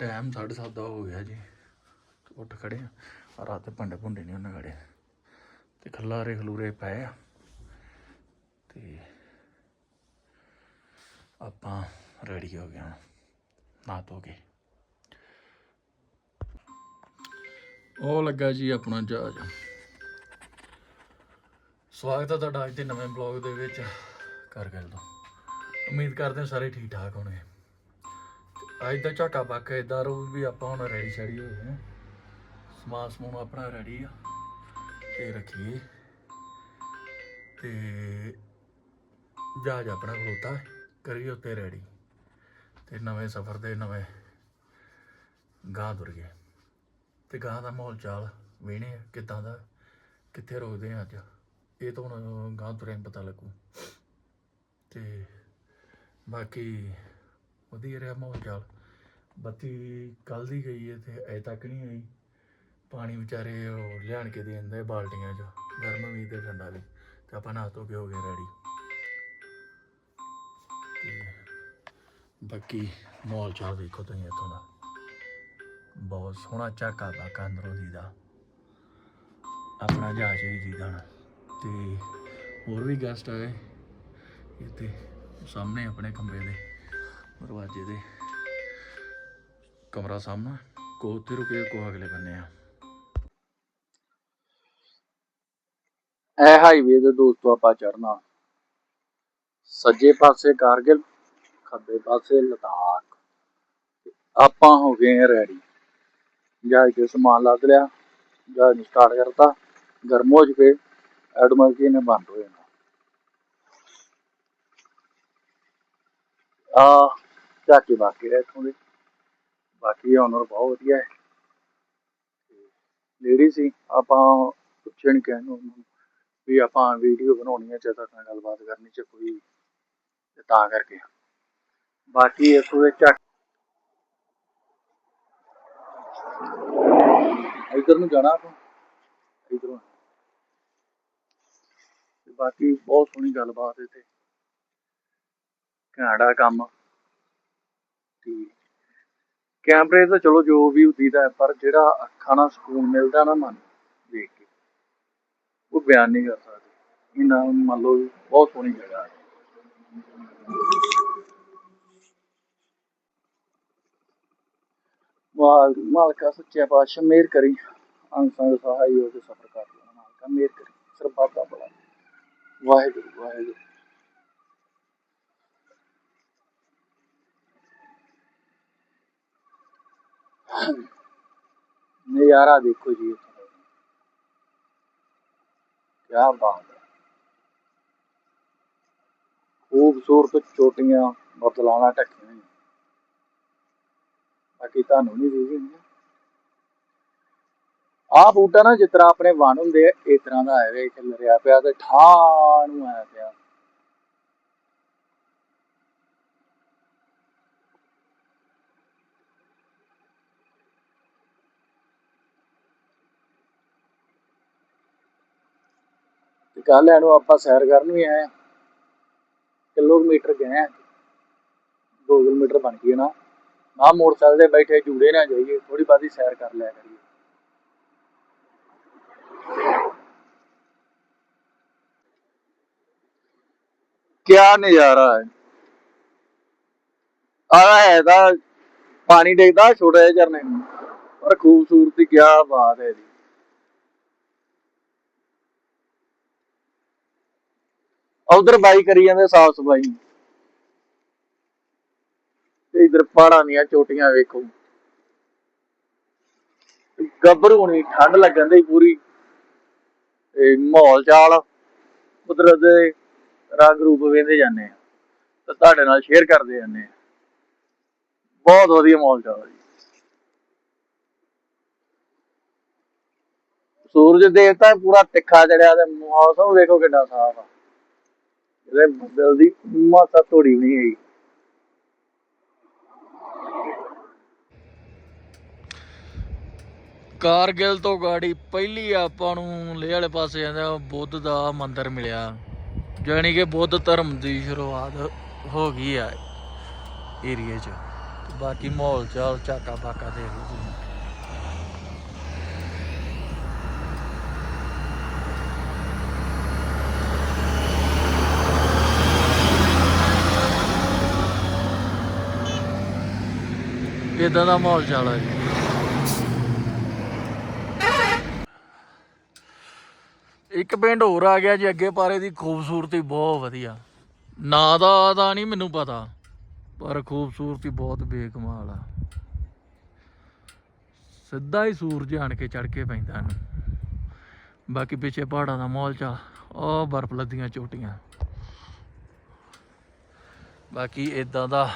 Time 7:30 ਦਾ ਹੋ ਗਿਆ ਜੀ। ਉੱਠ ਖੜੇ ਆ। ਰਾਤ ਦੇ ਭਾਂਡੇ ਭੁੰਡੇ ਨਹੀਂ ਉਹਨਾਂ ਖੜੇ ਤੇ ਖਲਾਰੇ ਖਲੂਰੇ ਪਏ ਆ। ਤੇ ਆਪਾਂ ਰੈਡੀ ਹੋ ਗਏ ਹੁਣ ਨਾ ਧੋ ਕੇ। ਉਹ ਲੱਗਾ ਜੀ ਆਪਣਾ ਜਹਾਜ਼। ਸਵਾਗਤ ਹੈ ਤੁਹਾਡਾ ਅੱਜ ਦੇ ਨਵੇਂ ਬਲੌਗ ਦੇ ਵਿੱਚ। ਕਰ ਗੱਲ ਤੋਂ। ਉਮੀਦ ਕਰਦੇ ਹਾਂ ਸਾਰੇ ਠੀਕ ਠਾਕ ਹੋਣਗੇ। ਅੱਜ ਦਾ ਝਾਟਾ ਬਾਕਾ ਇਦਾਂ ਰਹੂ ਵੀ ਆਪਾਂ ਹੁਣ ਰੈਡੀ ਸ਼ੈਡੀ ਹੋ ਗਏ ਸਮਾਨ ਸਮੂਨ ਆਪਣਾ ਰੈਡੀ ਆ। ਤੇ ਰੱਖੀਏ। ਤੇ ਜਹਾਜ਼ ਆਪਣਾ ਖਲੋਤਾ। ਕਰੀਏ ਉੱਤੇ ਰੈਡੀ। ਤੇ ਨਵੇਂ ਸਫ਼ਰ ਦੇ ਨਵੇਂ ਗਾਂ ਤੁਰ ਗਏ। ਤੇ ਗਾਂ ਦਾ ਮਾਹੌਲ ਚਾਲ ਵੇਣੇ ਕਿੱਦਾਂ ਦਾ, ਕਿੱਥੇ ਰੋਕਦੇ ਆ ਅੱਜ? ਇਹ ਤਾਂ ਹੁਣ ਗਾਂ ਤੁਰਿਆਂ ਪਤਾ ਲੱਗੂ। ਤੇ ਬਾਕੀ ਵਧੀਆ ਰਿਹਾ ਮਾਹੌਲ ਚਾਲ ਬੱਤੀ ਕੱਲ ਦੀ ਗਈ ਹੈ ਤੇ ਅਜੇ ਤੱਕ ਨਹੀਂ ਆਈ। ਪਾਣੀ ਵਿਚਾਰੇ ਉਹ ਲਿਆਣ ਕੇ ਦੇ ਦਿੰਦੇ ਬਾਲਟੀਆਂ 'ਚ, ਗਰਮ ਵੀ ਤੇ ਠੰਡਾ ਵੀ। ਤੇ ਆਪਾਂ ਨਹਾ ਧੋ ਕੇ ਹੋ ਗਏ ਰੈਡੀ ਬਾਕੀ ਮਾਹੌਲ ਚਾਲ ਵੇਖੋ ਤੁਸੀਂ ਇੱਥੋਂ ਦਾ। ਬਹੁਤ ਸੋਹਣਾ ਝਾਕਾ ਬਾਕਾ ਅੰਦਰੋਂ ਦੀ ਦਾ। ਆਪਣਾ ਜਹਾਜ਼ ਵੀ ਜੀ ਦਾ ਤੇ ਹੋਰ ਵੀ ਗੈਸਟ ਆਏ ਇੱਥੇ ਸਾਹਮਣੇ ਆਪਣੇ ਕਮਰੇ ਦੇ। ਦਰਵਾਜ਼ੇ ਦੇ ਕਮਰਾ ਸਾਹਮਣਾ। ਕੋ ਉੱਥੇ ਰੁਕੇ ਕੋ ਅਗਲੇ ਬੰਨੇ ਆ। ਇਹ ਹਾਈਵੇ ਦੇ ਦੋਸਤੋ ਆਪਾਂ ਚੜਨਾ ਸੱਜੇ ਪਾਸੇ ਕਾਰਗਿਲ, ਖੱਬੇ ਪਾਸੇ ਲਦਾਖ। ਆਪਾਂ ਹੋ ਗਏ ਰੈਡੀ ਜਹਾਜ਼ ਕੇ ਸਮਾਨ ਲੱਦ ਲਿਆ, ਜਹਾਜ਼ ਨੂੰ ਸਟਾਰਟ ਕਰਤਾ। ਗਰਮ ਹੋ ਚੁੱਕੇ ਐਡਮਰਜੀ ਨੇ ਬੰਦ ਹੋ ਜਾਣਾ। ਆ ਝਾਕੀ ਬਾਕੀ ਹੈ ਇੱਥੋਂ ਦੇ। ਬਾਕੀ ਓਨਰ ਬਹੁਤ ਵਧੀਆ ਹੈ। ਲੇਡੀ ਸੀ। ਆਪਾਂ ਪੁੱਛਣ ਕਹਿਣ ਨੂੰ ਵੀ ਆਪਾਂ ਵੀਡੀਓ ਬਣਾਉਣੀ ਹੈ ਜਾਂ ਤੁਹਾਡੇ ਨਾਲ ਗੱਲਬਾਤ ਕਰਨੀ ਚ ਕੋਈ ਤੇ ਤਾਂ ਕਰਕੇ। ਬਾਕੀ ਇੱਥੋਂ ਦੇ ਵਿੱਚ ਇਧਰ ਨੂੰ ਜਾਣਾ ਆਪਾਂ। ਇਧਰੋਂ। ਬਾਕੀ ਬਹੁਤ ਸੋਹਣੀ ਗੱਲਬਾਤ ਇੱਥੇ। ਘੈਂਟਾ ਕੰਮ। ਤੇ ਕੈਮਰੇ ਤਾਂ ਚਲੋ ਜੋ ਵੀ ਹੁੰਦੀਦਾ ਪਰ ਜਿਹੜਾ ਅੱਖਾਂ ਨਾਲ ਸਕੂਨ ਮਿਲਦਾ ਨਾ ਮਨ ਦੇਖ ਕੇ, ਉਹ ਬਿਆਨ ਨਹੀਂ ਕਰ ਸਕਦੇ। ਇਹਨਾਂ ਮੰਨ ਲਓ ਬਹੁਤ ਸੋਹਣੀ ਜਗ੍ਹਾ ਹੈ। ਮਾਲ ਮਾਲਕਾ ਸੱਚੇ ਪਾਤਸ਼ਾਹ ਮੇਰ ਕਰੀ। ਅੰਗ ਸੰਗ ਸਹਾਈ ਹੋ ਕੇ ਸਫਰ ਕਰ ਲੈਣਾ ਮਾਲਕਾ, ਮਿਹਰ ਕਰੀ। ਸਰਬੱਤ ਦਾ ਵਾਹਿਗੁਰੂ ਵਾਹਿਗੁਰੂ। ਨਜ਼ਾਰਾ ਦੇਖੋ ਜੀ। ਇੱਥੋਂ ਬਾਤ ਹੈ। ਖੂਬਸੂਰਤ ਚੋਟੀਆਂ ਬਦਲਾਣਾ ਢੱਕੀਆਂ ਹੋਈਆਂ ਬਾਕੀ ਤੁਹਾਨੂੰ ਨਹੀਂ ਦੀਦੀ ਆਹ ਬੂਟਾ ਨਾ ਜਿਸ ਤਰ੍ਹਾਂ ਆਪਣੇ ਵਣ ਹੁੰਦੇ ਆ, ਇਸ ਤਰ੍ਹਾਂ ਦਾ ਹੈ ਵੇ ਖਿਲਰਿਆ ਪਿਆ ਤੇ ਠਾਹ ਨੂੰ ਆਇਆ ਪਿਆ। ਤੇ ਕੱਲ ਆਪਾਂ ਸੈਰ ਕਰਨ ਵੀ ਆਏ ਕਿਲੋਮੀਟਰ ਗਏ ਆ 2 ਕਿਲੋਮੀਟਰ ਬਣ ਗਈ ਨਾ। ਨਾ ਮੋਟਰਸਾਈਕਲ ਤੇ ਬੈਠੇ ਜੂੜੇ ਨਾ ਜਾਈਏ ਥੋੜੀ ਬਾਦੀ ਸੈਰ ਕਰ ਲਿਆ ਕਰੀਏ। ਕਿਆ ਨਜ਼ਾਰਾ ਹੈ। ਆ ਹੈ ਤਾਂ ਪਾਣੀ ਡਿੱਗਦਾ ਛੋਟੇ ਜਿਹਾ ਝਰਨੇ ਨੂੰ। ਪਰ ਖੂਬਸੂਰਤੀ, ਕਿਆ ਬਾਤ ਹੈ ਇਹਦੀ। ਉਧਰ ਬਾਈ ਕਰੀ ਜਾਂਦੇ, ਸਾਫ਼ ਸਫ਼ਾਈ। ਤੇ ਇਧਰ ਪਹਾੜਾਂ ਦੀਆਂ ਚੋਟੀਆਂ ਵੇਖੋ। ਗੱਭਰੂ ਹੋਣੀ ਠੰਡ ਲੱਗਣ ਦੀ ਪੂਰੀ। ਤੇ ਮਾਹੌਲ ਚਾਲ ਕੁਦਰਤ ਦੇ ਰੰਗ ਰੂਪ ਵੇਂਦੇ ਜਾਂਦੇ ਆ। ਤੇ ਤੁਹਾਡੇ ਨਾਲ ਸ਼ੇਅਰ ਕਰਦੇ ਜਾਂਦੇ ਆ। ਬਹੁਤ ਵਧੀਆ ਮਾਹੌਲ ਚਾਲ ਜੀ। ਸੂਰਜ ਦੇਵਤਾ ਪੂਰਾ ਤਿੱਖਾ ਚੜਿਆ ਤੇ ਮੌਸਮ ਵੇਖੋ ਕਿੰਨਾ ਸਾਫ਼ ਆ। ਇਹਦੇ ਬੱਦਲ ਦੀ ਮਾਸਾ ਥੋੜੀ ਨਹੀਂ ਹੈਗੀ ਕਾਰਗਿਲ ਤੋਂ ਗਾੜੀ ਪਹਿਲੀ ਆਪਾਂ ਨੂੰ ਲੇਹ ਵਾਲੇ ਪਾਸੇ ਜਾਂਦਾ ਬੁੱਧ ਦਾ ਮੰਦਿਰ ਮਿਲਿਆ। ਜਾਣੀ ਕਿ ਬੁੱਧ ਧਰਮ ਦੀ ਸ਼ੁਰੂਆਤ ਹੋ ਗਈ ਆ ਏਰੀਏ 'ਚ। ਬਾਕੀ ਮਾਹੌਲ ਚਾਲ ਝਾਕਾ ਬਾਕਾ ਦੇਖ ਲਓ ਤੁਸੀਂ। ਇਦਾਂ ਦਾ ਮਾਹੌਲ ਚਾਲ ਹੈ ਜੀ? ਇੱਕ ਪਿੰਡ ਹੋਰ ਆ ਗਿਆ ਜੀ, ਅੱਗੇ ਪਾਰੇ ਦੀ ਖੂਬਸੂਰਤੀ ਬਹੁਤ ਵਧੀਆ। ਨਾਂ ਦਾ ਤਾਂ ਨਹੀਂ ਮੈਨੂੰ ਪਤਾ, ਪਰ ਖੂਬਸੂਰਤੀ ਬਹੁਤ ਬੇਕਮਾਲ ਆ। ਸਿੱਧਾ ਹੀ ਸੂਰਜ ਆਣ ਕੇ ਚੜ ਕੇ ਪੈਂਦਾ ਇਹਨੂੰ। ਬਾਕੀ ਪਿੱਛੇ ਪਹਾੜਾਂ ਦਾ ਮਾਹੌਲ ਚਾ ਉਹ ਬਰਫ਼ ਲੱਦੀਆਂ ਚੋਟੀਆਂ। ਬਾਕੀ ਇਦਾਂ ਦਾ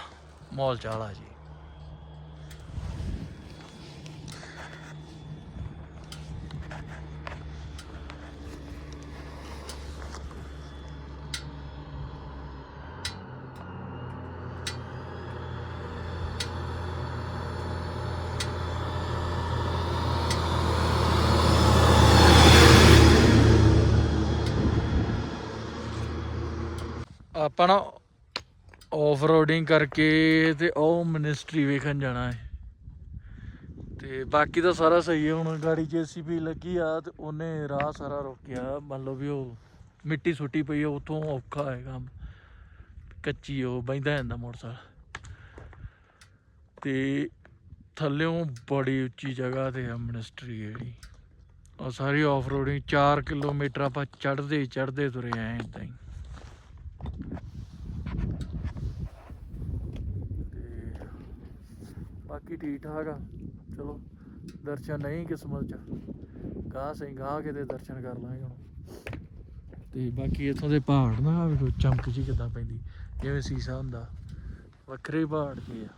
ਮਾਹੌਲ ਚਾਲ ਆ ਜੀ ਆਪਾਂ ਨਾ ਆਫ ਕਰਕੇ ਤੇ ਉਹ ਮਿਨਿਸਟਰੀ ਵੇਖਣ ਜਾਣਾ ਹੈ। ਤੇ ਬਾਕੀ ਤਾਂ ਸਾਰਾ ਸਹੀ ਹੈ, ਹੁਣ ਗਾੜੀ ਜੀਸੀਬੀ ਲੱਗੀ ਆ ਤੇ ਉਹਨੇ ਰਾਹ ਸਾਰਾ ਰੋਕਿਆ। ਮੰਨ ਲਓ ਵੀ ਉਹ ਮਿੱਟੀ ਸੁੱਟੀ ਪਈ ਆ, ਉਥੋਂ ਔਖਾ ਹੈ ਕੰਮ। ਕੱਚੀ ਉਹ ਬੈਂਦਾ ਜਾਂਦਾ ਮੋਟਰਸਾਈਕਲ। ਤੇ ਥੱਲਿਓਂ ਬੜੀ ਉੱਚੀ ਜਗ੍ਹਾ ਤੇ ਆ ਮਿਨਿਸਟਰੀ ਜਿਹੜੀ ਉਹ ਸਾਰੀ ਆਫ ਰੋਡਿੰਗ 4 ਕਿਲੋਮੀਟਰ ਆਪਾਂ ਚੜਦੇ ਹੀ ਚੜਦੇ ਤੁਰੇ ਆਏ ਏਦਾਂ ਹੀ। ਬਾਕੀ ਠੀਕ ਠਾਕ ਆ। ਚਲੋ, ਦਰਸ਼ਨ ਨਹੀਂ ਕਿਸਮਤ ਚ। ਗਾਹ ਸਹੀ, ਗਾਹ ਕੇ ਤੇ ਦਰਸ਼ਨ ਕਰ ਲਾਂਗੇ ਹੁਣ। ਤੇ ਬਾਕੀ ਇੱਥੋਂ ਦੇ ਪਹਾੜ ਨਾ ਵੇਖੋ, ਚਮਕ ਜੀ ਕਿਦਾਂ ਪੈਂਦੀ। ਜਿਵੇਂ ਸੀਸਾ ਹੁੰਦਾ। ਵੱਖਰੇ ਪਹਾੜ ਜੀ ਆ।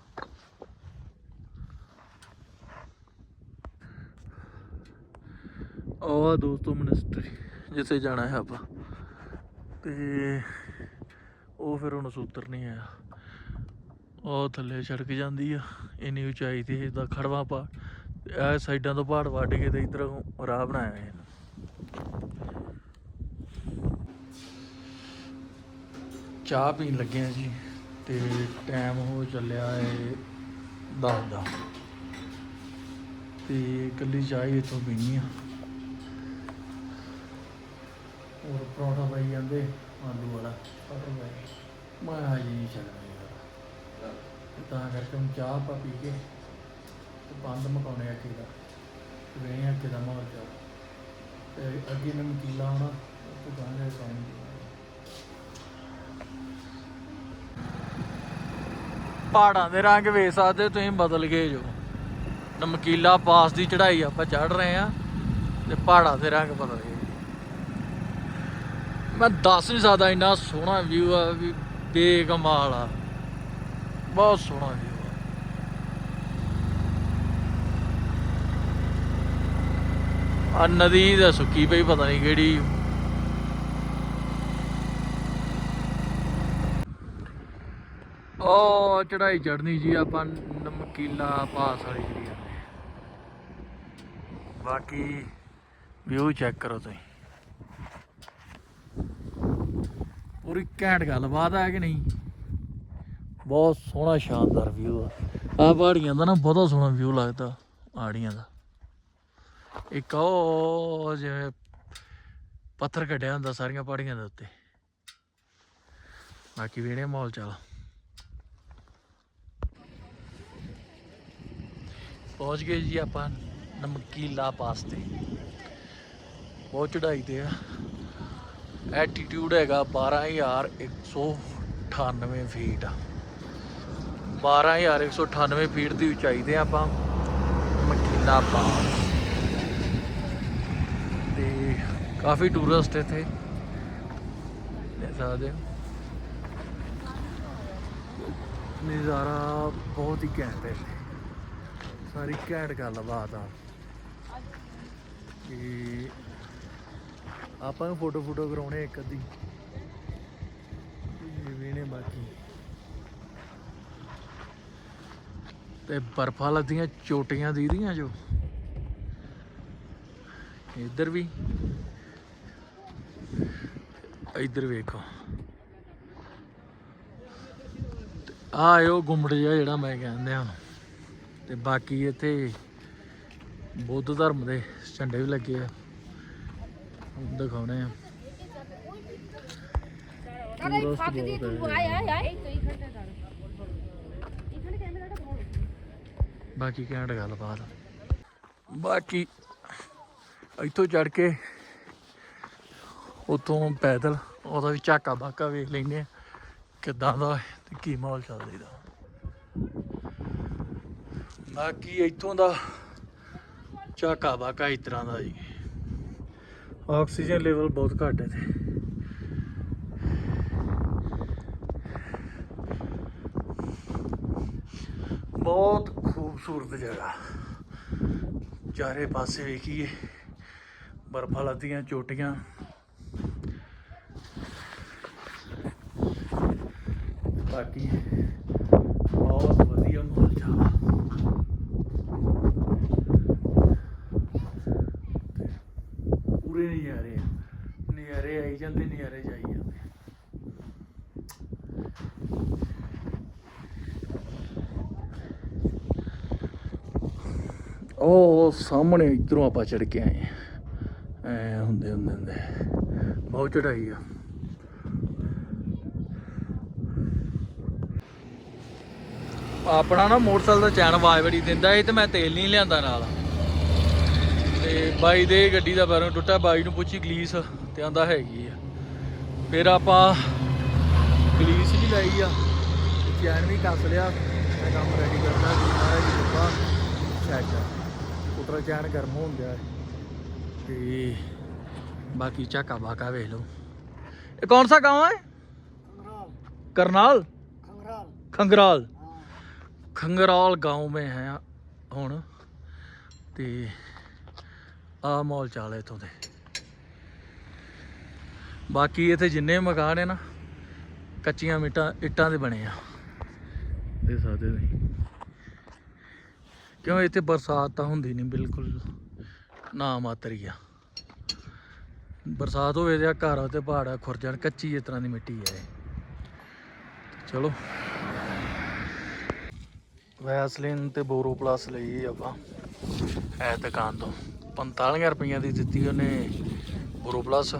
ਉਹ ਦੋਸਤੋ ਮਿਨਿਸਟਰੀ ਜਿੱਥੇ ਜਾਣਾ ਹੈ ਆਪਾਂ। ਤੇ ਉਹ ਫਿਰ ਹੁਣ ਸੂਤਰ ਨਹੀਂ ਆਇਆ ਉਹ ਥੱਲੇ ਛੜਕ ਜਾਂਦੀ ਆ, ਇੰਨੀ ਉਚਾਈ ਤੇ ਇਹਦਾ ਖੜਵਾ ਪਾ ਇਹ ਸਾਈਡਾਂ ਤੋਂ ਪਹਾੜ ਵੱਢ ਕੇ ਤੇ ਇਧਰੋਂ ਰਾਹ ਬਣਾਇਆ ਹੈ ਚਾਹ ਪੀਣ ਲੱਗੇ ਆ ਜੀ, ਤੇ ਟਾਈਮ ਹੋ ਚੱਲਿਆ ਏ 10 ਦਾ। ਤੇ ਇਕੱਲੀ ਚਾਹ ਹੀ ਇੱਥੋਂ ਪੀਣੀ ਆ। ਹੋਰ ਪਰੌਂਠਾ ਪਾਈ ਜਾਂਦੇ, ਆਲੂ ਵਾਲਾ ਪਟਰ ਮੈਂ ਆ ਜੀ ਨਹੀਂ ਤਾਂ ਕਰਕੇ ਹੁਣ ਚਾਹ ਪਾ ਪੀ ਕੇ ਤੇ ਬੰਦ ਮਕਾਉਣੇ ਅੱਗੇ ਦਾ। ਤੇ ਵੇ ਅੱਗੇ ਦਾ ਮਾਹੌਲ ਚਾਹ ਤੇ ਅੱਗੇ ਨਮਕੀਲਾ ਆਉਣਾ ਉਹ ਤੋਂ ਗਾਣੇ ਕੰਮ ਪਹਾੜਾਂ ਦੇ ਰੰਗ ਵੇਖ ਸਕਦੇ ਤੁਸੀਂ ਬਦਲ ਗਏ ਜੋ। ਨਮਕੀਲਾ ਪਾਸ ਦੀ ਚੜ੍ਹਾਈ ਆਪਾਂ ਚੜ ਰਹੇ ਆ ਤੇ ਪਹਾੜਾਂ ਦੇ ਰੰਗ ਬਦਲ ਗਏ। ਮੈਂ ਦੱਸ ਨਹੀਂ ਸਕਦਾ ਇੰਨਾ ਸੋਹਣਾ ਵਿਊ ਆ ਵੀ ਬੇਕਮਾਲ ਆ। ਬਹੁਤ ਸੋਹਣਾ ਜੀ। ਆ ਨਦੀ ਦਾ ਸੁੱਕੀ ਪਈ, ਪਤਾ ਨਹੀਂ ਕਿਹੜੀ। ਉਹ ਚੜਾਈ ਚੜਨੀ ਜੀ, ਆਪਾਂ ਨਮਕੀਲਾ ਪਾਸ ਵਾਲੀ ਜਿਹੜੀ ਆ। ਬਾਕੀ ਵਿਊ ਚੈੱਕ ਕਰੋ ਤੁਸੀਂ। ਪੂਰੀ ਘੈਂਟ ਗੱਲਬਾਤ ਹੈ ਕਿ ਨਹੀਂ? ਬਹੁਤ ਸੋਹਣਾ ਸ਼ਾਨਦਾਰ ਵਿਊ ਆ। ਆ ਪਹਾੜੀਆਂ ਦਾ ਨਾ ਬਹੁਤ ਸੋਹਣਾ ਵਿਊ ਲੱਗਦਾ ਆੜੀਆਂ ਦਾ। ਇੱਕ ਉਹ ਜਿਵੇਂ ਪੱਥਰ ਕੱਢਿਆ ਹੁੰਦਾ ਸਾਰੀਆਂ ਪਹਾੜੀਆਂ ਦੇ ਉੱਤੇ। ਬਾਕੀ ਵੇਣੇ ਮਾਹੌਲ ਚਾਲ। ਪਹੁੰਚ ਗਏ ਜੀ ਆਪਾਂ ਨਮਕੀਲਾ ਪਾਸ ਤੇ। ਬਹੁਤ ਚੜਾਈ ਤੇ ਆ। ਐਟੀਟਿਊਡ ਹੈਗਾ 12198 ਫੀਟ 12198 ਫੀਟ ਦੀ ਉਚਾਈ ਤੇ ਆਪਾਂ ਮਕੀਨਾ ਪਾਸ ਤੇ ਕਾਫੀ ਟੂਰਿਸਟ ਇੱਥੇ ਦੇਖ ਸਕਦੇ ਹੋ। ਨਜ਼ਾਰਾ ਬਹੁਤ ਹੀ ਘੈਂਟ ਹੈ ਇੱਥੇ। ਸਾਰੀ ਘੈਂਟ ਗੱਲਬਾਤ ਆ। ਕਿ ਆਪਾਂ ਨੂੰ ਫੋਟੋ ਫੋਟੋ ਕਰਾਉਣੇ ਇੱਕ ਅੱਧੀ। ਇਹ ਨੇ ਬਾਕੀ। ਤੇ ਬਰਫਾਂ ਲੱਗਦੀਆਂ, ਚੋਟੀਆਂ ਦੀਦੀਆਂ ਜੋ। ਇੱਧਰ ਵੀ। ਇੱਧਰ ਵੇਖੋ। ਆਇਓ ਆ ਗੁੰਮਟ ਜਿਹਾ ਜਿਹੜਾ ਮੈਂ ਕਹਿੰਦੇ ਆ ਤੇ ਬਾਕੀ ਇੱਥੇ ਬੁੱਧ ਧਰਮ ਦੇ ਝੰਡੇ ਵੀ ਲੱਗੇ ਆ। ਦਿਖਾਉਣੇ ਆ। ਅਰੇ ਟੂਰਿਸਟ ਹੈ। ਆਇਆ ਆਇਆ ਇੱਕ ਹੀ ਘੰਟੇ ਦਾ ਇਥਨੇ ਕੈਮਰਾ ਦਾ ਫੋਨ ਬਾਕੀ ਘੈਂਟ ਗੱਲਬਾਤ ਬਾਕੀ ਇੱਥੋਂ ਚੜ ਕੇ ਉਤੋਂ ਪੈਦਲ ਉਹਦਾ ਵੀ ਝਾਕਾ ਬਾਕਾ ਵੇਖ ਲੈਂਦੇ ਆ ਕਿੱਦਾਂ ਦਾ ਤੇ ਕੀ ਮਾਹੌਲ ਚੱਲਦਾ ਇਹਦਾ ਬਾਕੀ ਇੱਥੋਂ ਦਾ ਝਾਕਾ ਬਾਕਾ ਇਸ ਤਰ੍ਹਾਂ ਦਾ ਜੀ। ਆਕਸੀਜਨ ਲੈਵਲ ਬਹੁਤ ਘੱਟ ਹੈ ਤੇ ਬਹੁਤ ਖੂਬਸੂਰਤ ਜਗ੍ਹਾ ਚਾਰੇ ਪਾਸੇ ਵੇਖੀਏ ਬਰਫਾਂ ਦੀਆਂ ਚੋਟੀਆਂ ਬਾਕੀ ਬਹੁਤ ਵਧੀਆ ਮਾਹੌਲ ਚੱਲਦਾ ਤੇ ਪੂਰੇ ਨਜ਼ਾਰੇ ਆ ਨਜ਼ਾਰੇ ਆਈ ਜਾਂਦੇ ਨਜ਼ਾਰੇ ਜਾਈ ਜਾਂਦੇ ਉਹ ਸਾਹਮਣੇ ਇਧਰੋਂ ਆਪਾਂ ਚੜ ਕੇ ਆਏ ਐ ਹੁੰਦੇ ਹੁੰਦੇ ਹੁੰਦੇ। ਬਹੁਤ ਚੜਾਈ ਆ। ਆਪਣਾ ਨਾ ਮੋਟਰਸਾਈਕਲ ਦਾ ਚੈਨ ਆਵਾਜ਼ ਬੜੀ ਦਿੰਦਾ ਏ ਤੇ ਮੈਂ ਤੇਲ ਨਹੀਂ ਲਿਆਂਦਾ ਨਾਲ। ਤੇ ਬਾਈ ਦੇ ਗੱਡੀ ਦਾ ਬੈਰੋਂ ਟੁੱਟਾ, ਬਾਈ ਨੂੰ ਪੁੱਛੀ ਗਲੀਸ ਤੇ ਆਂਦਾ ਹੈਗੀ ਆ। ਫਿਰ ਆਪਾਂ ਗਲੀਸ ਵੀ ਲਾਈ ਆ। ਚੈਨ ਵੀ ਕੱਸ ਲਿਆ। ਕੰਮ ਰੈਡੀ ਕਰਦਾ ਜੀ ਮਾਰਾ ਜੀ ਡੱਬਾ ਸੈੱਟ ਚੈਨ ਗਰਮ ਹੋਣ ਦਿਆ ਹੈ। ਤੇ ਬਾਕੀ ਝਾਕਾ ਬਾਕਾ ਵੇਖ ਲਓ ਇਹ ਕੌਣ ਸਾ گاؤں ਹੈ करनाल खंगराल खंगराल गांव में है ਹੁਣ ਤੇ ਆ ਮਾਹੌਲ ਚਾਲ ਹੈ ਇਥੋਂ ਦੇ ਬਾਕੀ ਇੱਥੇ ਜਿੰਨੇ ਮਕਾਨ ਹੈ ਨਾ ਕੱਚੀਆਂ ਮਿੱਟਾਂ ਇੱਟਾਂ ਦੇ ਬਣੇ ਆ ਦੇ ਸਕਦੇ ਤੁਸੀਂ ਕਿਉਂ ਇੱਥੇ ਬਰਸਾਤ ਤਾਂ ਹੁੰਦੀ ਨਹੀਂ ਬਿਲਕੁਲ? ਨਾ ਮਾਤਰ ਹੀ ਆ। ਬਰਸਾਤ ਹੋਵੇ ਤੇ ਘਰ ਤੇ ਪਹਾੜ ਖੁਰ ਜਾਣ ਕੱਚੀ ਇਸ ਤਰ੍ਹਾਂ ਦੀ ਮਿੱਟੀ ਹੈ ਇਹ। ਚਲੋ। ਵੈਸਲਿਨ ਤੇ ਬੋਰੋ ਪਲੱਸ ਲਈ ਆਪਾਂ। ਇਹ ਦੁਕਾਨ ਤੋਂ। 45 ਰੁਪਈਆਂ ਦੀ ਦਿੱਤੀ ਉਹਨੇ ਬੋਰੋ ਪਲੱਸ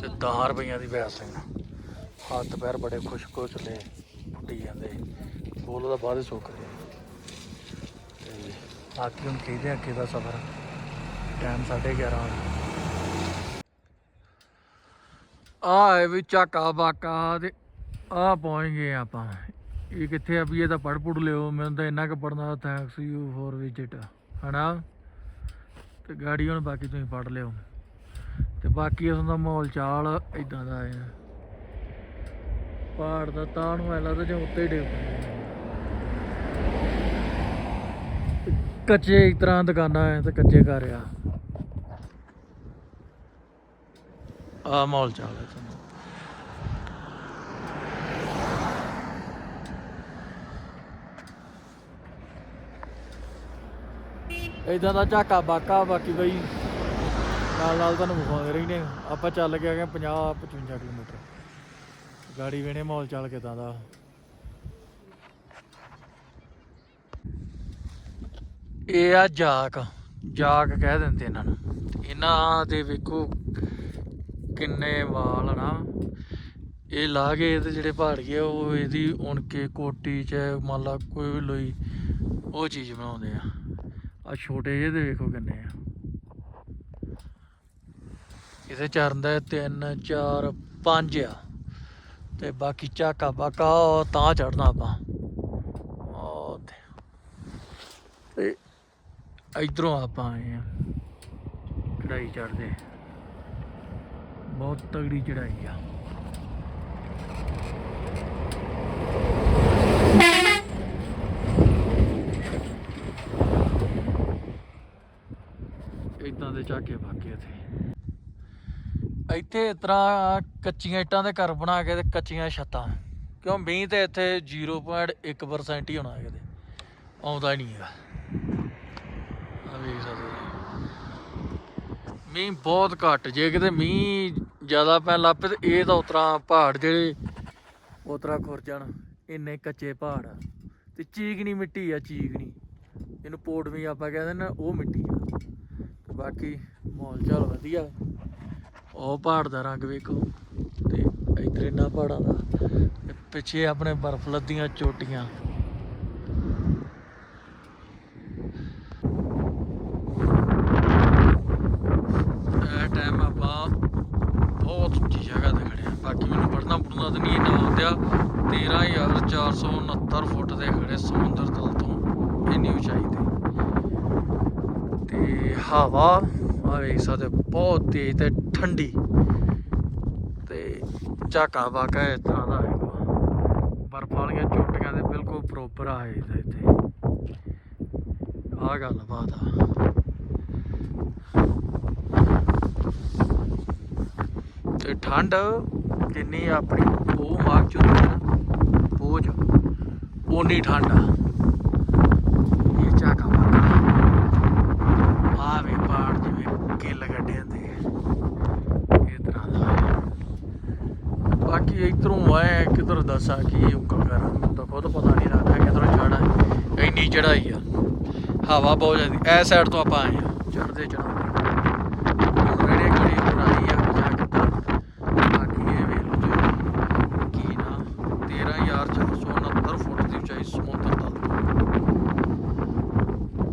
ਤੇ 10 ਰੁਪਈਆਂ ਦੀ ਵੈਸਲਿਨ। ਹੱਥ ਪੈਰ ਬੜੇ ਖੁਸ਼ਕ ਹੋ ਚੱਲੇ ਫੁੱਟੀ ਜਾਂਦੇ। ਬੋਲ ਦਾ ਬਾਅਦ ਹੀ ਸੁੱਕ ਬਾਕੀ ਹੁਣ ਕਹਿੰਦੇ ਆ ਅੱਗੇ ਦਾ ਸਫ਼ਰ ਟਾਈਮ 11:30 ਆ ਹੈ ਵੀ ਝਾਕਾ ਬਾਕਾ ਤੇ ਆ ਪਹੁੰਚ ਗਏ ਆਪਾਂ। ਇਹ ਕਿੱਥੇ ਆ ਵੀ ਇਹ ਤਾਂ ਪੜ ਪੁੜ ਲਿਓ, ਮੈਨੂੰ ਤਾਂ ਇੰਨਾ ਕੁ ਪੜਨਾ ਥੈਂਕਸ ਯੂ ਫॉर ਵਿਜ਼ਿਟ ਹਨਾ? ਤੇ ਗਾੜੀ ਹੁਣ ਬਾਕੀ ਤੁਸੀਂ ਪੜ ਲਿਓ। ਤੇ ਬਾਕੀ ਉਸ ਦਾ ਮਾਹੌਲ ਚਾਲ ਇਦਾਂ ਦਾ ਹੈ ਪਹਾੜ ਦਾ ਤਾਂ ਨੂੰ ਐ ਲੱਗਦਾ ਜਿਵੇਂ ਉੱਤੇ ਡਿੱਗ ਪਿਆ ਤੇ ਕੱਚੇ ਇਸ ਤਰ੍ਹਾਂ ਦੁਕਾਨਾਂ ਐ ਤੇ ਕੱਚੇ ਘਰ ਆ। ਆ ਮਾਹੌਲ ਚਾਲ ਹੈ ਤੁਹਾਨੂੰ। ਇਦਾਂ ਦਾ ਝਾਕਾ ਬਾਕਾ ਬਾਕੀ ਬਈ ਨਾਲ ਨਾਲ ਤੁਹਾਨੂੰ ਵਿਖਾਉਂਦੇ ਰਹਿੰਦੇ ਹਾਂ। ਆਪਾਂ ਚੱਲ ਕੇ ਆ ਗਏ 50 55 ਕਿਲੋਮੀਟਰ। ਗਾੜੀ ਵੇਣੇ ਮਾਹੌਲ ਚੱਲ ਕਿਦਾਂ ਦਾ। ਇਹ ਆ ਜਾਕ। ਜਾਕ ਕਹਿ ਦਿੰਦੇ ਇਹਨਾਂ ਨੂੰ। ਇਹਨਾਂ ਦੇ ਵੇਖੋ ਕਿੰਨੇ ਵਾਲ ਨਾ। ਇਹ ਲਾ ਕੇ ਇਹਦੇ ਜਿਹੜੇ ਪਹਾੜੀਏ ਉਹ ਇਹਦੀ ਉਣਕੇ ਕੋਟੀ ਚ ਮੰਨ ਲਾ ਕੋਈ ਵੀ ਲੋਈ, ਉਹ ਚੀਜ਼ ਬਣਾਉਂਦੇ ਆ। ਆ ਛੋਟੇ ਜਿਹੇ ਦੇ ਵੇਖੋ ਕਿੰਨੇ ਆ। ਇਹਦੇ ਚਰਨ ਚਰਨਦਾ 3 4 5 ਆ। ਤੇ ਬਾਕੀ ਝਾਕਾ ਬਾਕਾ ਤਾਂ ਚੜਨਾ ਆਪਾਂ ਉਹ ਤੇ ਤੇ ਇਧਰੋਂ ਆਪਾਂ ਆਏ ਆ ਚੜਾਈ ਚੜਦੇ ਬਹੁਤ ਤਗੜੀ ਚੜਾਈ ਆ। ਇਦਾਂ ਦੇ ਝਾਕੇ ਬਾਕੀ ਇੱਥੇ। ਇੱਥੇ ਇਸ ਤਰ੍ਹਾਂ ਕੱਚੀਆਂ ਇੱਟਾਂ ਦੇ ਘਰ ਬਣਾ ਕੇ ਤੇ ਕੱਚੀਆਂ ਛੱਤਾਂ। ਕਿਉਂ ਮੀਂਹ ਤੇ ਇੱਥੇ 0.1% ਹੀ ਹੋਣਾ ਕਿਤੇ। ਆਉਂਦਾ ਹੀ ਨਹੀਂ ਹੈਗਾ। ਵੇਖ ਸਕਦੇ ਮੀਂਹ ਬਹੁਤ ਘੱਟ, ਜੇ ਕਿਤੇ ਮੀਂਹ ਜ਼ਿਆਦਾ ਪੈਣ ਲੱਗ ਤੇ ਇਹ ਤਾਂ ਉਤਰਾ ਪਹਾੜ ਜਿਹੜੇ ਉਤਰਾ ਖੁਰ ਜਾਣ ਇੰਨੇ ਕੱਚੇ ਪਹਾੜ ਆ। ਤੇ ਚੀਕਣੀ ਮਿੱਟੀ ਆ, ਚੀਕਣੀ। ਇਹਨੂੰ ਪੋੜਵੀਂ ਆਪਾਂ ਕਹਿੰਦੇ ਨਾ ਉਹ ਮਿੱਟੀ ਆ। ਤੇ ਬਾਕੀ ਮਾਹੌਲ ਚਾਲ ਵਧੀਆ ਉਹ ਪਹਾੜ ਦਾ ਰੰਗ ਵੇਖੋ, ਤੇ ਇੱਧਰ ਇਹਨਾਂ ਪਹਾੜਾਂ ਦਾ। ਪਿੱਛੇ ਆਪਣੇ ਬਰਫ਼ ਲੱਦੀਆਂ ਚੋਟੀਆਂ ਇਹ ਟਾਈਮ ਆਪਾਂ ਬਹੁਤ ਉੱਚੀ ਜਗ੍ਹਾ ਤੇ ਖੜੇ ਆ ਬਾਕੀ ਮੈਨੂੰ ਪੜਨਾ ਪੜਨਾ ਤਾਂ ਨਹੀਂ ਨਾ ਆਉਂਦਿਆ 13469 ਫੁੱਟ ਤੇ ਖੜੇ ਸਮੁੰਦਰ ਤਲ ਤੋਂ ਇੰਨੀ ਉਚਾਈ ਤੇ ਤੇ ਹਵਾ ਆ ਵੇਖ ਸਕਦੇ ਬਹੁਤ ਤੇਜ਼ ਤੇ ਠੰਡੀ। ਤੇ ਝਾਕਾ ਵਾਕਾ ਇਸ ਤਰ੍ਹਾਂ ਦਾ ਹੈਗਾ ਬਰਫ ਵਾਲੀਆਂ ਚੋਟੀਆਂ ਦੇ ਬਿਲਕੁਲ ਬਰੋਬਰ ਆਏ ਦਾ ਇੱਥੇ। ਆ ਗੱਲ ਬਾਤ ਆ। ਤੇ ਠੰਡ ਜਿੰਨੀ ਆਪਣੀ, ਉਹ ਮਾਰ ਚ ਹੁੰਦੀ ਆ। ਨਾ ਪੋਜ ਓਨੀ ਠੰਡ ਆ। ਇਹ ਝਾਕਾ ਵਾਕਾ ਆ ਵੇ ਪਹਾੜ ਜਿਵੇਂ ਕਿੱਲ ਗੱਡੇ ਹੁੰਦੇ ਇਹ ਤਰ੍ਹਾਂ ਦਾ। ਬਾਕੀ ਇਧਰੋਂ ਆਏ ਕਿਧਰ ਦੱਸਾਂ ਕੀ ਉਂਗਲ ਕਰ। ਮੈਨੂੰ ਤਾਂ ਖੁਦ ਪਤਾ ਨਹੀਂ ਲੱਗਦਾ ਕਿਧਰੋਂ ਜਾਣਾ। ਇੰਨੀ ਚੜਾਈ ਆ। ਹਵਾ ਬਹੁਤ ਜ਼ਿਆਦੀ, ਐ ਸਾਈਡ ਤੋਂ ਆਪਾਂ ਆਏ ਆ ਚੜਦੇ ਚੜਾਉਂਦੇ ਹੁਣ ਵੀਡੀਓ ਕਿਹੜੀ ਬਣਾਈ ਆ ਜਾਂ ਕਿੱਦਾਂ ਬਾਕੀ ਇਹ ਵੇਖ ਲਓ ਜੀ ਕੀ ਨਾ 13469 ਫੁੱਟ ਦੀ ਉਚਾਈ ਸਮੁੰਦਰ ਤਲ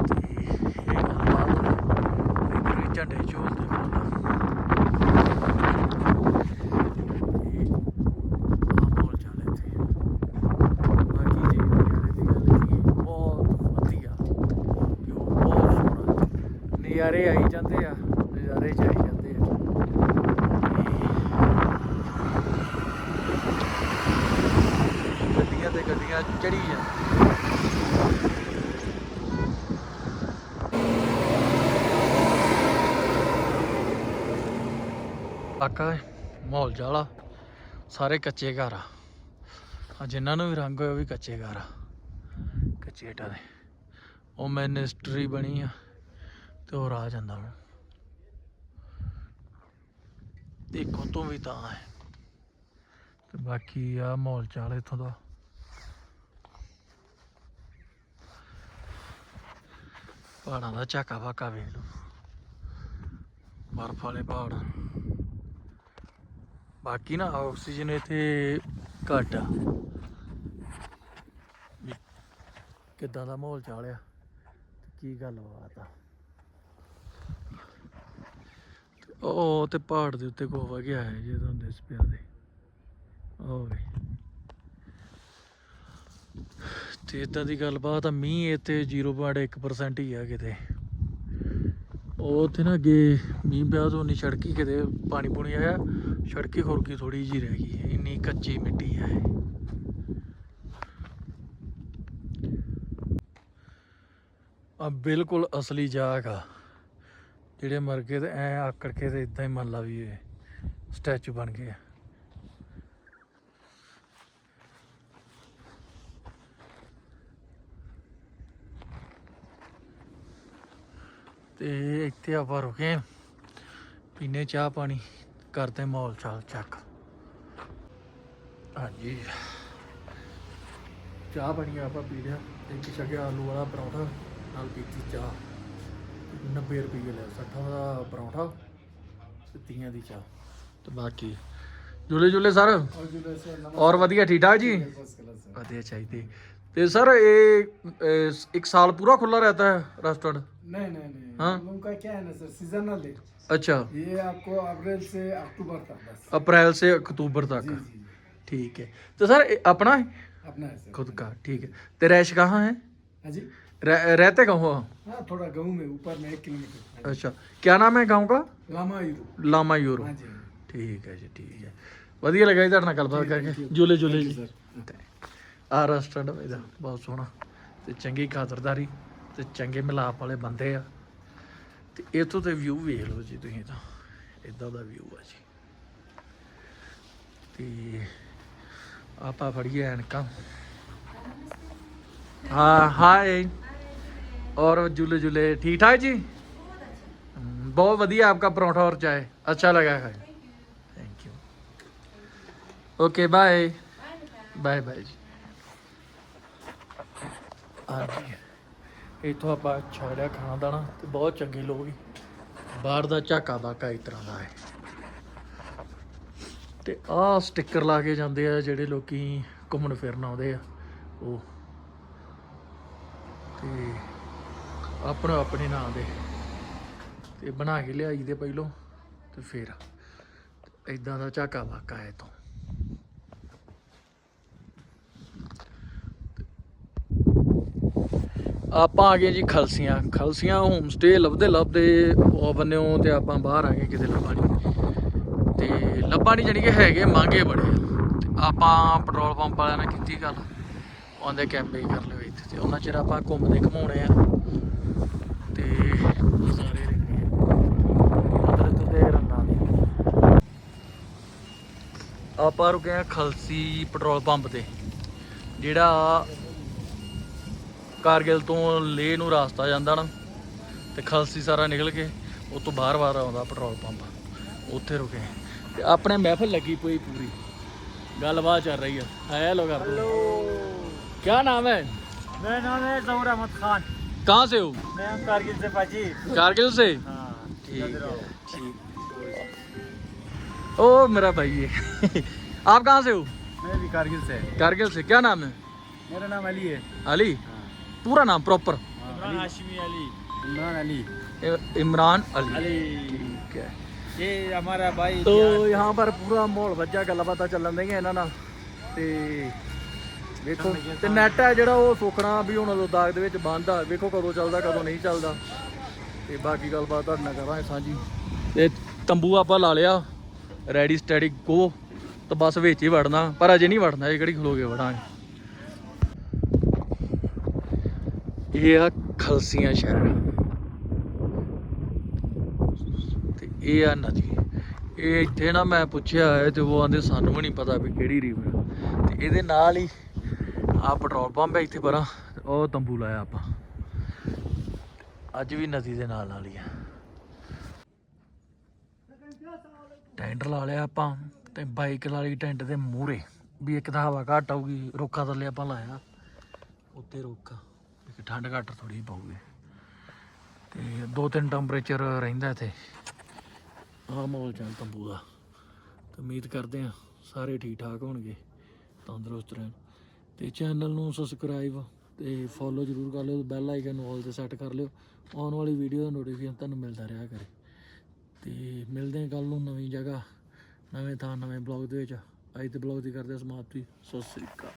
ਤੇ ਇਹ ਗੱਲਬਾਤ ਇਧਰ ਵੀ ਝੰਡੇ ਝੂਲਦੇ ਫੁੱਲ ਇਹ ਮਾਹੌਲ ਚੱਲ ਇੱਥੇ ਬਾਕੀ ਜੇ ਨਜ਼ਾਰੇ ਦੀ ਗੱਲ ਕਰੀਏ ਬਹੁਤ ਵਧੀਆ ਜੋ ਬਹੁਤ ਸੋਹਣਾ ਨਜ਼ਾਰੇ ਆਈ ਜਾਂਦੇ ਆ ਨਜ਼ਾਰੇ ਚ ਆਈ ਜਾਂਦੇ ਆ ਤੇ ਗੱਡੀਆਂ ਤੇ ਗੱਡੀਆਂ ਚੜੀ ਜਾਂਦੀਆਂ ਆਕਾ ਮਾਹੌਲ ਜਾਲਾ, ਸਾਰੇ ਕੱਚੇ ਘਰ ਆ। ਆ ਜਿਨ੍ਹਾਂ ਨੂੰ ਵੀ ਰੰਗ ਹੋਇਆ ਉਹ ਵੀ ਕੱਚੇ ਘਰ ਆ। ਕੱਚੇ ਇੱਟਾਂ ਦੇ। ਉਹ ਮਿਨਿਸਟਰੀ ਬਣੀ ਆ ਤੇ ਉਹ ਰਾਹ ਜਾਂਦਾ ਹੁਣ ਦੇਖੋ ਤੋਂ ਵੀ ਤਾਂ ਹੈ। ਤੇ ਬਾਕੀ ਆ ਮਾਹੌਲ ਚਾਲ ਇੱਥੋਂ ਦਾ। ਪਹਾੜਾਂ ਦਾ ਝਾਕਾ ਵਾਕਾ ਵੇਖ ਲਓ। ਬਰਫ ਵਾਲੇ ਪਹਾੜ। ਬਾਕੀ ਨਾ ਆਕਸੀਜਨ ਇੱਥੇ ਘੱਟ ਆ। ਕਿੱਦਾਂ ਦਾ ਮਾਹੌਲ ਚਾਲਿਆ ਕੀ ਗੱਲਬਾਤ ਆ। ਉਹ ਤੇ ਪਹਾੜ ਦੇ ਉੱਤੇ ਕੋ ਗਿਆ ਹੈ ਜੇ ਤੁਹਾਨੂੰ ਦਿਸ ਪਿਆ ਦੇ ਉਹ ਵੇ। ਤੇ ਇਦਾਂ ਦੀ ਗੱਲਬਾਤ ਆ, ਮੀਂਹ ਇੱਥੇ 0.1% ਹੀ ਆ ਕਿਤੇ। ਉਹ ਤੇ ਨਾ ਅੱਗੇ ਮੀਂਹ ਪਿਆ ਤੋਂ ਨਹੀਂ ਸੜਕੀ ਕਿਤੇ ਪਾਣੀ ਪੂਣੀ ਆਇਆ। ਸੜਕੀ ਖੁਰਕੀ ਥੋੜੀ ਜੀ ਰਹਿ ਗਈ ਹੈ, ਇੰਨੀ ਕੱਚੀ ਮਿੱਟੀ ਹੈ ਆ ਬਿਲਕੁਲ ਅਸਲੀ ਜਾਗ ਆ। ਜਿਹੜੇ ਮਰ ਗਏ ਤੇ ਐ ਆਕੜ ਕੇ ਤੇ ਇਦਾਂ ਹੀ ਮੰਨ ਲਾ ਵੀ ਇਹ ਸਟੈਚੂ ਬਣ ਗਏ ਆ। ਤੇ ਇੱਥੇ ਆਪਾਂ ਰੁਕੇ ਆਂ। ਪੀਨੇ ਚਾਹ ਪਾਣੀ। ਕਰਦੇ ਮਾਹੌਲ ਚਾਲ ਚੱਕ ਹਾਂਜੀ ਚਾਹ ਪਾਣੀ ਆਪਾਂ ਪੀ ਲਿਆ ਇੱਕ ਛਕਿਆ ਆਲੂ ਵਾਲਾ ਪਰੌਂਠਾ ਨਾਲ ਪੀਤੀ ਚਾਹ 90 ਰੁਪਏ ਲਿਆ 60 ਦਾ ਪਰੌਂਠਾ ਤੇ 30 ਦੀ ਚਾਹ ਤੇ ਬਾਕੀ ਜੁਲੇ ਜੁਲੇ ਸਰ ਔਰ ਵਧੀਆ ਠੀਕ ਠਾਕ ਜੀ ਵਧੀਆ ਚਾਹੀਦੇ ਤੇ ਸਰ ਇਹ ਇਹ ਇੱਕ ਸਾਲ ਪੂਰਾ ਖੁੱਲਾ रहता है रेस्टोरेंट नहीं नहीं नहीं हाँ? हम लोगों का क्या है ना सर सीजनल है अच्छा ये आपको अप्रैल से अक्टूबर तक बस अप्रैल से अक्टूबर तक जी जी ठीक है तो सर ये अपना है अपना है सर खुद का ठीक है तो रैश कहाँ है हाँ जी रह, रहते कहाँ हो हाँ थोड़ा गाँव में ऊपर में एक किलोमीटर हाँ जी। अच्छा क्या नाम है गांव का लामा यूरो ਲਾਮਾ ਯੂਰੋ हाँ जी हाँ जी। ਠੀਕ ਹੈ ਜੀ ਠੀਕ ਹੈ ਵਧੀਆ ਲੱਗਾ ਜੀ ਤੁਹਾਡੇ ਨਾਲ ਗੱਲਬਾਤ ਕਰਕੇ ਜੁਲੇ ਜੁਲੇ ਜੀ ਆ ਰੈਸਟੋਰੈਂਟ ਇਹਦਾ ਬਹੁਤ ਸੋਹਣਾ ਤੇ ਚੰਗੀ ਖਾਤਰਦਾਰੀ ਤੇ ਚੰਗੇ ਮਿਲਾਪ ਵਾਲੇ ਬੰਦੇ ਆ ਤੇ ਇੱਥੋਂ ਤੇ ਵਿਊ ਵੇਖ ਲਓ ਜੀ ਤੁਸੀਂ ਤਾਂ ਇਦਾਂ ਦਾ ਵਿਊ ਆ ਜੀ ਤੇ ਆਪਾਂ ਫੜੀਏ ਐਨਕਾਂ ਹਾਂ ਹਾਈ और झूले झूले ठीक ठाक जी हम्म, बहुत बढ़िया आपका परोठा और चाय अच्छा लगा है thank you okay bye bye bye जी ਹਾਂਜੀ ਇੱਥੋਂ ਆਪਾਂ ਛੜਿਆ ਖਾਣਾ ਦਾਣਾ ਤੇ ਬਹੁਤ ਚੰਗੇ ਲੋਕ ਹੀ ਬਾਹਰ ਦਾ ਝਾਕਾ ਬਾਕਾ ਇਸ ਤਰ੍ਹਾਂ ਦਾ ਹੈ। ਤੇ ਆਹ ਸਟicker ਲਾ ਕੇ ਜਾਂਦੇ ਆ ਜਿਹੜੇ ਲੋਕੀ ਘੁੰਮਣ ਫਿਰਨ ਆਉਂਦੇ ਆ, ਉਹ। ਤੇ ਆਪਣਾ ਆਪਣੇ ਨਾਂ ਦੇ। ਤੇ ਬਣਾ ਕੇ ਲਿਆਈ ਦੇ ਪਹਿਲੋਂ, ਤੇ ਫਿਰ ਇਦਾਂ ਦਾ ਝਾਕਾ ਵਾਕਾ ਹੈ ਤੋਂ ਆਪਾਂ ਆ ਗਏ ਜੀ ਖਲਸੀਆਂ। ਖਲਸੀਆਂ ਹੋਮ ਸਟੇ ਲੱਭਦੇ ਲੱਭਦੇ ਉਹ ਬੰਨਿਓ ਤੇ ਆਪਾਂ ਬਾਹਰ ਆ ਗਏ ਕਿਤੇ ਲੱਭਾ ਨਹੀਂ ਤੇ ਲੱਭਾ ਨਹੀਂ ਜਾਣੀ ਕਿ ਹੈਗੇ ਮਹਿੰਗੇ ਬੜੇ ਆਪਾਂ ਪੈਟਰੋਲ ਪੰਪ ਵਾਲਿਆਂ ਨਾਲ ਕੀਤੀ ਗੱਲ। ਉਹਦੇ ਕੈਂਪਿੰਗ ਕਰ ਲਿਓ ਇੱਥੇ ਤੇ ਉਹਨਾਂ ਚਿਰ ਆਪਾਂ ਘੁੰਮਦੇ ਘਮਾਉਣੇ ਆ। ਤੇ ਸਾਰੇ ਆਪਾਂ ਰੁਕੇ ਆ ਖਲਸੀ ਪੈਟਰੋਲ ਪੰਪ ਤੇ। ਜਿਹੜਾ ਕਾਰਗਿਲ ਤੋਂ ਲੇਹ ਨੂੰ ਰਸਤਾ ਜਾਂਦਾ ਨਾ ਤੇ ਖਲਸੀ ਸਾਰਾ ਨਿਕਲ ਕੇ ਉਹ ਤੋਂ ਬਾਹਰ ਬਾਹਰ ਆਉਂਦਾ ਪੈਟਰੋਲ ਪੰਪ ਉੱਥੇ ਰੁਕੇ ਤੇ ਆਪਣੇ ਮਹਿਫਲ ਲੱਗੀ ਪਈ ਪੂਰੀ ਗੱਲਬਾਤ ਚੱਲ ਰਹੀ ਆ ਹੈਲੋ ਕਰ ਦੋ क्या नाम है मेरा नाम है जहूर अहमद खान कहाँ से हो मैं हूँ कारगिल से पाजी कारगिल से हाँ ठीक है ठीक ओ मेरा भाई है आप कहाँ से हो मैं भी कारगिल से कारगिल से क्या नाम है मेरा नाम अली है अली पूरा नाम प्रॉपर इमरान हाशमी अली इमरान अली इमरान अली अली ठीक है ये हमारा भाई ਤੋ यहाँ ਪਰ ਪੂਰਾ ਮਾਹੌਲ ਵੱਜਾ ਗੱਲਾਂ ਬਾਤਾਂ ਚੱਲਣ ਦੀਆਂ ਇਹਨਾਂ ਨਾਲ ਤੇ ਵੇਖੋ ਤੇ ਨੈਟ ਹੈ ਜਿਹੜਾ ਉਹ ਸੋਕਣਾ ਵੀ ਹੁਣ ਲਦਾਖ ਦੇ ਵਿੱਚ ਬੰਦ ਆ ਵੇਖੋ ਕਦੋਂ ਚੱਲਦਾ ਕਦੋਂ ਨਹੀਂ ਚੱਲਦਾ ਤੇ ਬਾਕੀ ਗੱਲਬਾਤ ਤੁਹਾਡੇ ਨਾਲ ਕਰਾਂਗੇ ਸਾਂਝੀ ਤੇ ਤੰਬੂ ਆਪਾਂ ਲਾ ਲਿਆ ਰੈਡੀ ਸਟੈਡੀ ਗੋ ਤਾਂ ਬਸ ਵਿੱਚ ਹੀ ਵੜਨਾ ਪਰ ਅਜੇ ਨਹੀਂ ਵੜਨਾ ਇਹ ਕਿਹੜੀ ਖਲੋ ਕੇ ਵੜਾਂਗੇ ਇਹ ਆ ਖਲਸੀਆਂ ਸ਼ਹਿਰ। ਤੇ ਇਹ ਆ ਨਦੀ। ਇਹ ਇੱਥੇ ਨਾ ਮੈਂ ਪੁੱਛਿਆ ਹੈ ਤੇ ਉਹ ਆਂਦੇ ਸਾਨੂੰ ਵੀ ਨਹੀਂ ਪਤਾ ਵੀ ਕਿਹੜੀ ਰਿਵਰ ਤੇ ਇਹਦੇ ਨਾਲ ਹੀ ਆ ਪੈਟਰੋਲ ਪੰਪ ਹੈ ਇੱਥੇ ਪਰਾਂ ਉਹ ਤੰਬੂ ਲਾਇਆ ਆਪਾਂ। ਅੱਜ ਵੀ ਨਦੀ ਦੇ ਨਾਲ ਨਾਲ ਹੀ ਆ। ਟੈਂਟ ਲਾ ਲਿਆ ਆਪਾਂ ਤੇ ਬਾਈਕ ਲਾ ਲਈ ਟੈਂਟ ਦੇ ਮੂਹਰੇ। ਵੀ ਇੱਕ ਤਾਂ ਹਵਾ ਘੱਟ ਆਊਗੀ, ਰੁੱਖਾਂ ਥੱਲੇ ਆਪਾਂ ਲਾਇਆ। ਉੱਤੇ ਰੁੱਖ ਠੰਡ ਘੱਟ ਥੋੜੀ ਪਊਗੀ। ਤੇ ਦੋ ਤਿੰਨ ਟੈਂਪਰੇਚਰ ਰਹਿੰਦਾ ਇੱਥੇ। ਆਹ ਮਾਹੌਲ ਚੱਲ ਤੰਬੂ ਦਾ। ਤੇ ਉਮੀਦ ਕਰਦੇ ਆ ਸਾਰੇ ਠੀਕ ਠਾਕ ਹੋਣਗੇ, ਤੰਦਰੁਸਤ ਰਹਿਣ। ਤੇ ਚੈਨਲ ਨੂੰ ਸਬਸਕ੍ਰਾਈਬ ਤੇ ਫੋਲੋ ਜਰੂਰ ਕਰ ਲਿਓ ਬੈਲ ਆਈਕਨ ਨੂੰ ਆਲ ਤੇ ਸੈੱਟ ਕਰ ਲਿਓ। ਆਉਣ ਵਾਲੀ ਵੀਡੀਓ ਦਾ ਨੋਟੀਫਿਕੇਸ਼ਨ ਤੁਹਾਨੂੰ ਮਿਲਦਾ ਰਿਹਾ ਕਰੇ। ਤੇ ਮਿਲਦੇ ਹਾਂ ਕੱਲ ਨੂੰ ਨਵੀਂ ਜਗ੍ਹਾ, ਨਵੇਂ ਥਾਂ, ਨਵੇਂ ਬਲੌਗ ਦੇ ਵਿੱਚ। ਅੱਜ ਦੇ ਬਲੌਗ ਦੀ ਕਰਦੇ ਹਾਂ ਸਮਾਪਤੀ। ਸਤਿ ਸ੍ਰੀ ਅਕਾਲ।